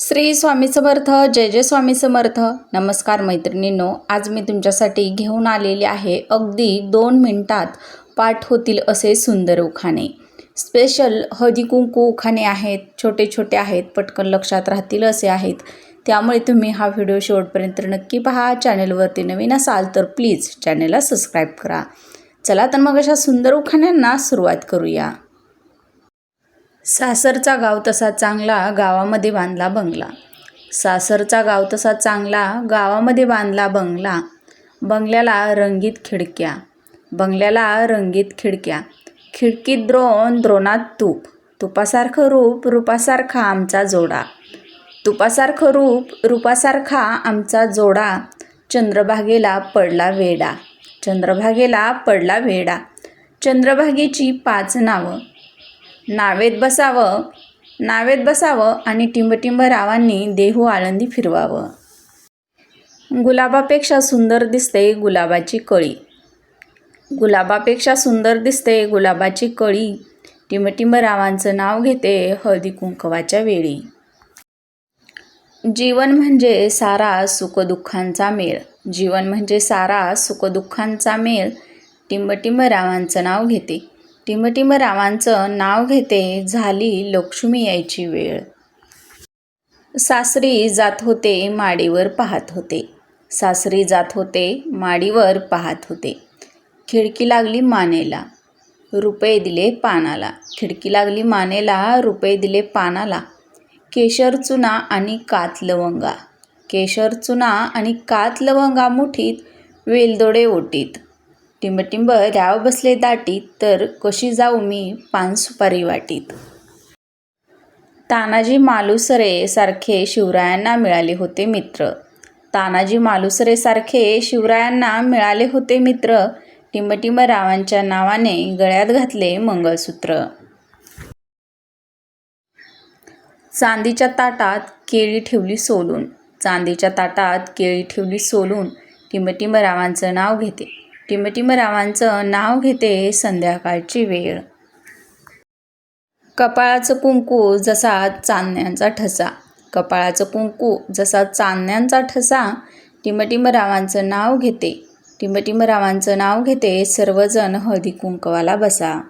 श्री स्वामी समर्थ जय जय स्वामी समर्थ. नमस्कार मैत्रिणींनो आज मी तुमच्यासाठी घेऊन आलेले आहे अगदी दोन मिनटात पाठ होतील असे सुंदर उखाणे. स्पेशल हळदी कुंकू उखाणे आहेत छोटे छोटे आहेत पटकन लक्षात राहतील असे आहेत. त्यामुळे तुम्ही हा व्हिडिओ शेवटपर्यंत नक्की पहा. चॅनेलवरती नवीन असाल तर प्लीज चॅनेलला सबस्क्राईब करा. चला तर मग अशा सुंदर उखाण्यांना सुरुवात करूया. सासरचा गाव तसा चांगला गावामध्ये बांधला बंगला. सासरचा गाव तसा चांगला गावामध्ये बांधला बंगला. बंगल्याला रंगीत खिडक्या. बंगल्याला रंगीत खिडक्या. खिडकीत द्रोण द्रोणात तूप. तुपासारखं रूप रूपासारखा आमचा जोडा. तुपासारखं रूप रूपासारखा आमचा जोडा. चंद्रभागेला पडला वेडा चंद्रभागेला पडला वेडा चंद्रभागेची पाच नावं. नावेत बसावं नावेत बसावं आणि टिंबटिंब रावांनी देहू आळंदी फिरवावं. गुलाबापेक्षा सुंदर दिसते गुलाबाची कळी. गुलाबापेक्षा सुंदर दिसते गुलाबाची कळी. टिंबटिंब रावांचं नाव घेते हळदी कुंकवाच्या वेळी. जीवन म्हणजे सारा सुखदुःखांचा मेळ. जीवन म्हणजे सारा सुखदुःखांचा मेळ. टिंबटिंब रावांचं नाव घेते. टिमटिम रावांचं नाव घेते झाली लक्ष्मी यायची वेळ. सासरी जात होते माडीवर पाहत होते. सासरी जात होते माडीवर पाहत होते. खिडकी लागली मानेला रुपये दिले पानाला. खिडकी लागली मानेला रुपये दिले पानाला. केशर चुना आणि कात लवंगा. केशर चुना आणि कात लवंगा मुठीत वेलदोडे ओटीत. टिंबटिंब राव बसले दाटीत तर कशी जाऊ मी पान सुपारी वाटीत. तानाजी मालुसरे सारखे शिवरायांना मिळाले होते मित्र. तानाजी मालुसरे सारखे शिवरायांना मिळाले होते मित्र. टिंबटिंब रावांच्या नावाने गळ्यात घातले मंगळसूत्र. चांदीच्या ताटात केळी ठेवली सोलून. चांदीच्या ताटात केळी ठेवली सोलून टिंबटिंब रावांचं नाव घेते. टिमटिमरावांचं नाव घेते संध्याकाळची वेळ. कपाळाचं कुंकू जसा चांदण्यांचा ठसा. कपाळाचं कुंकू जसा चांदण्यांचा ठसा टिमटिमरावांचं नाव घेते. टिमटिमरावांचं नाव घेते सर्वजण हळदी कुंकवाला बसा.